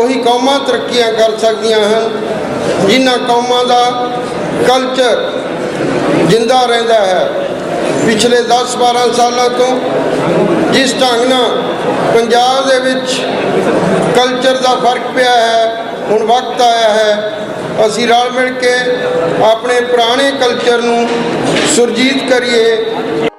ਉਹੀ ਕੌਮਾਂ ਤਰੱਕੀਆਂ ਕਰ ਸਕਦੀਆਂ ਹਨ, ਜਿਨ੍ਹਾਂ ਕੌਮਾਂ ਦਾ ਕਲਚਰ ਜਿੰਦਾ ਰਹਿੰਦਾ ਹੈ। ਪਿਛਲੇ 10-12 ਸਾਲਾਂ ਤੋਂ ਜਿਸ ਢੰਗ ਨਾਲ ਪੰਜਾਬ ਦੇ ਵਿੱਚ ਕਲਚਰ ਦਾ ਫ਼ਰਕ ਪਿਆ ਹੈ, ਹੁਣ ਵਕਤ ਆਇਆ ਹੈ, ਅਸੀਂ ਰਲ ਮਿਲ ਕੇ ਆਪਣੇ ਪੁਰਾਣੇ ਕਲਚਰ ਨੂੰ ਸੁਰਜੀਤ ਕਰੀਏ।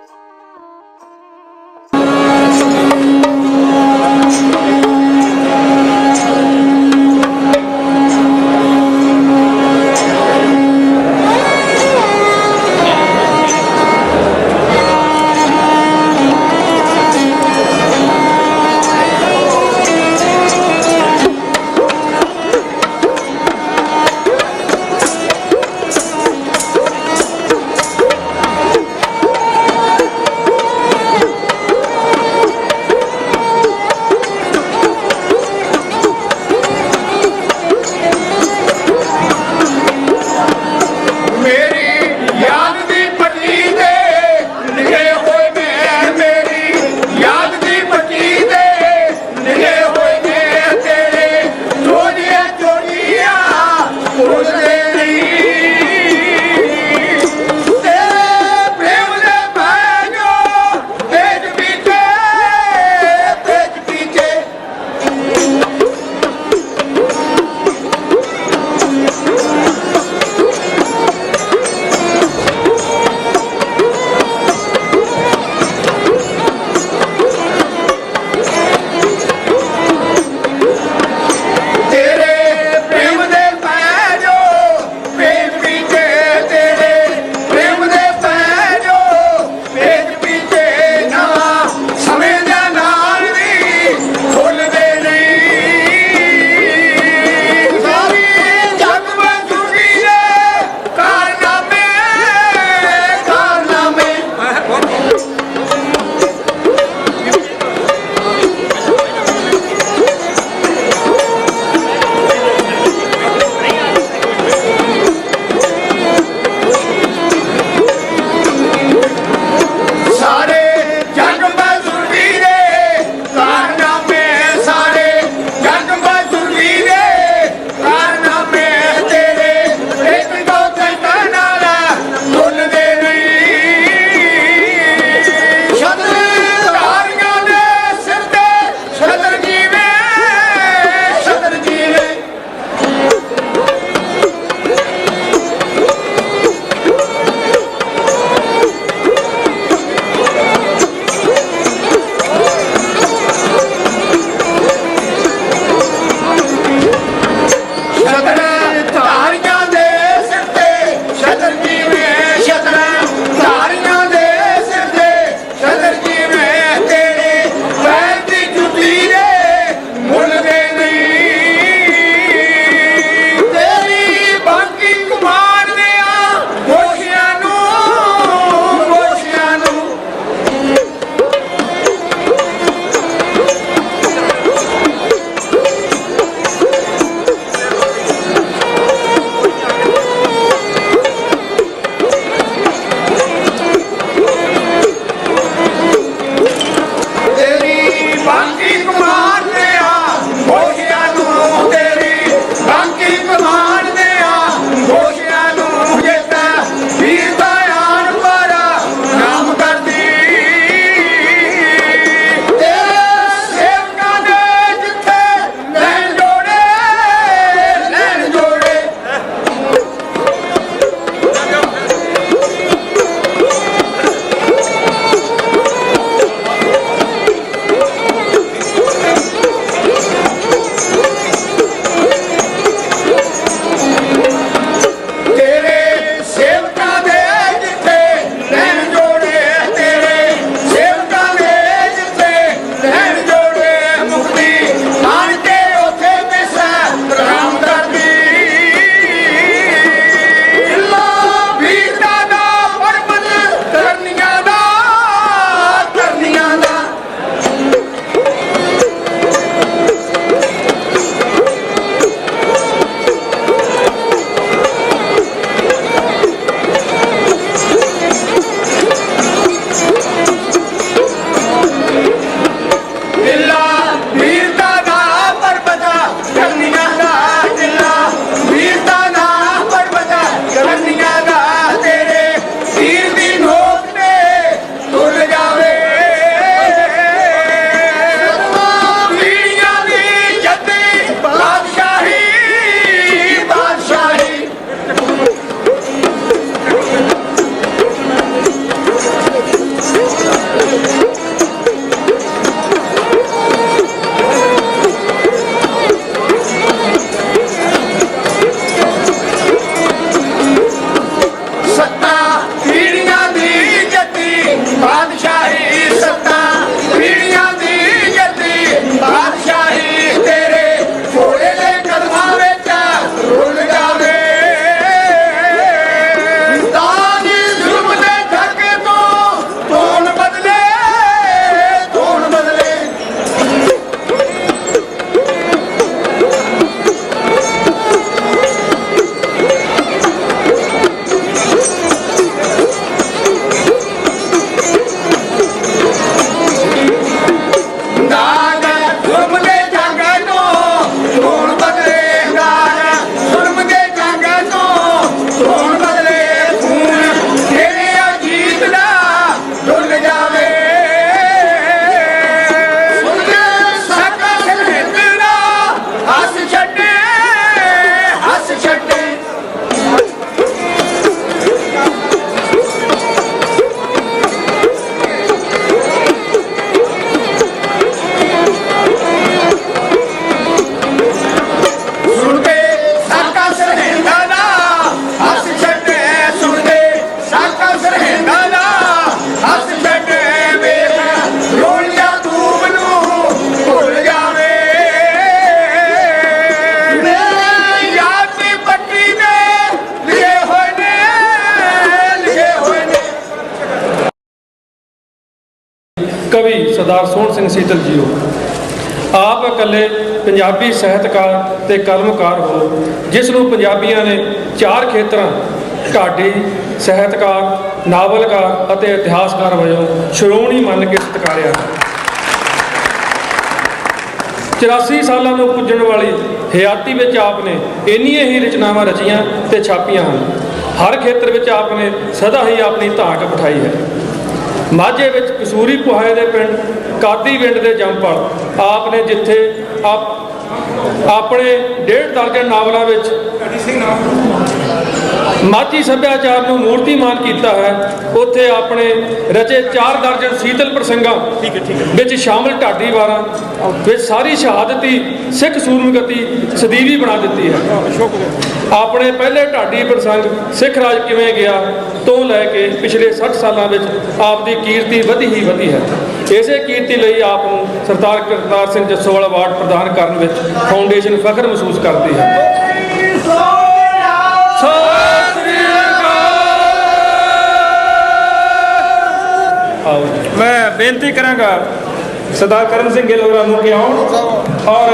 ਸਰਦਾਰ ਸੋਹਣ ਸਿੰਘ ਸੀਤਲ ਜੀਓ ਆਪ ਇਕੱਲੇ ਪੰਜਾਬੀ ਸਾਹਿਤਕਾਰ ਤੇ ਕਲਮਕਾਰ ਹੋ ਜਿਸ ਨੂੰ ਪੰਜਾਬੀਆਂ ਨੇ ਚਾਰ ਖੇਤਰਾਂ ਢਾਡੀ ਸਾਹਿਤਕਾਰ, ਨਾਵਲਕਾਰ ਅਤੇ ਇਤਿਹਾਸਕਾਰ ਵਜੋਂ ਸ਼੍ਰੋਮਣੀ ਮੰਨ ਕੇ ਸਤਿਕਾਰਿਆ। 84 ਸਾਲਾਂ ਨੂੰ ਪੁੱਜਣ ਵਾਲੀ ਹਯਾਤੀ ਵਿੱਚ ਆਪ ਨੇ ਇੰਨੀਆਂ ਹੀ ਰਚਨਾਵਾਂ ਰਚੀਆਂ ਤੇ ਛਾਪੀਆਂ ਹਨ। ਹਰ ਖੇਤਰ ਵਿੱਚ ਆਪ ਨੇ ਸਦਾ ਹੀ ਆਪਣੀ ਧਾਕ ਬਿਠਾਈ ਹੈ। ਮਾਝੇ ਵਿੱਚ ਕਸੂਰੀ ਪੁਹਾਏ ਦੇ ਪਿੰਡ ਕਾਦੀ ਵਿੰਡ ਦੇ ਜੰਮਪਲ ਆਪ ਨੇ ਜਿੱਥੇ ਆਪ ਆਪਣੇ ਡੇਢ ਦਰਜਨ ਨਾਵਲਾਂ ਵਿੱਚ ਮਾਝੀ ਸੱਭਿਆਚਾਰ ਨੂੰ ਮੂਰਤੀਮਾਨ ਕੀਤਾ ਹੈ। ਉੱਥੇ ਆਪਣੇ ਰਚੇ ਚਾਰ ਦਰਜਨ ਸੀਤਲ ਪ੍ਰਸੰਗਾਂ ਵਿੱਚ ਸ਼ਾਮਲ ਢਾਡੀ ਵਾਰਾਂ ਵਿੱਚ ਸਾਰੀ ਸ਼ਹਾਦਤੀ ਸਿੱਖ ਸੂਰਮਗਤੀ ਸਦੀਵੀ ਬਣਾ ਦਿੱਤੀ ਹੈ। ਆਪਣੇ ਪਹਿਲੇ ਢਾਡੀ ਪ੍ਰਸੰਗ ਸਿੱਖ ਰਾਜ ਕਿਵੇਂ ਗਿਆ ਤੋਂ ਲੈ ਕੇ ਪਿਛਲੇ 60 ਸਾਲਾਂ ਵਿੱਚ ਆਪ ਦੀ ਕੀਰਤੀ ਵਧੀ ਹੀ ਵਧੀ ਹੈ। ਇਸੇ ਕੀਰਤੀ ਲਈ ਆਪ ਨੂੰ ਸਰਦਾਰ ਕਰਤਾਰ ਸਿੰਘ ਜੱਸੋਵਾਲ ਅਵਾਰਡ ਪ੍ਰਦਾਨ ਕਰਨ ਵਿੱਚ ਫਾਊਂਡੇਸ਼ਨ ਫਖਰ ਮਹਿਸੂਸ ਕਰਦੀ ਹੈ। ਸਤਿ ਆਓ। ਮੈਂ ਬੇਨਤੀ ਕਰਾਂਗਾ ਸਰਦਾਰ ਕਰਮ ਸਿੰਘ ਗਿੱਲ ਹੋਰਾਂ ਨੂੰ ਕਿ ਆਉਣ ਔਰ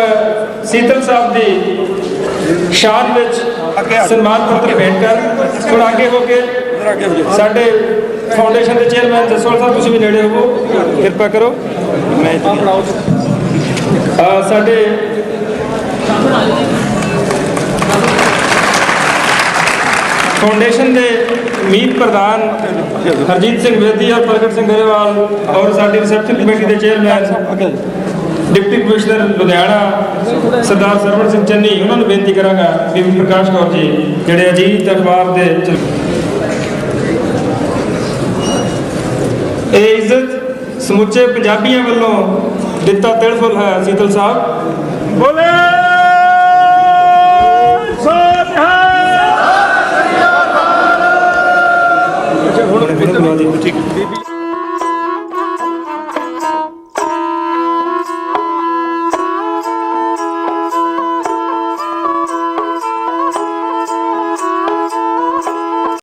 ਸੀਤਲ ਸਾਹਿਬ ਦੀ ਸ਼ਾਨ ਵਿੱਚ ਸਨਮਾਨ ਪੱਤਰ ਭੇਟ ਕਰਨ। ਥੋੜਾ ਅੱਗੇ ਹੋ ਕੇ ਸਾਡੇ ਫਾਊਂਡੇਸ਼ਨ ਦੇ ਚੇਅਰਮੈਨ ਜਸਵਾਲ ਸਾਹਿਬ ਤੁਸੀਂ ਵੀ ਨੇੜੇ ਹੋਵੋ ਕਿਰਪਾ ਕਰੋ। ਮੈਂ ਸਾਡੇ ਫਾਊਂਡੇਸ਼ਨ ਦੇ ਮੀਤ ਪ੍ਰਧਾਨ ਹਰਜੀਤ ਸਿੰਘ ਬੇਦੀ ਔਰ ਪ੍ਰਗਟ ਸਿੰਘ ਗਰੇਵਾਲ ਔਰ ਸਾਡੀ ਰਿਸੈਪਸ਼ਨ ਕਮੇਟੀ ਦੇ chairman deputy commissioner Ludhiana, Sardar Sarwan Singh Channi, ਉਹਨਾਂ ਨੂੰ ਬੇਨਤੀ ਕਰਾਂਗਾ ਬੀਬੀ ਪ੍ਰਕਾਸ਼ ਕੌਰ ਜੀ, ਜਿਹੜੇ ਅਜੀਤ ਅਖਬਾਰ ਦੇ ਇਹ ਇੱਜ਼ਤ ਸਮੁੱਚੇ ਪੰਜਾਬੀਆਂ ਵੱਲੋਂ ਦਿੱਤਾ ਤਿਲ ਹੈ ਸੀਤਲ ਸਾਹਿਬ। ਬੋਲੇ! ঠিক।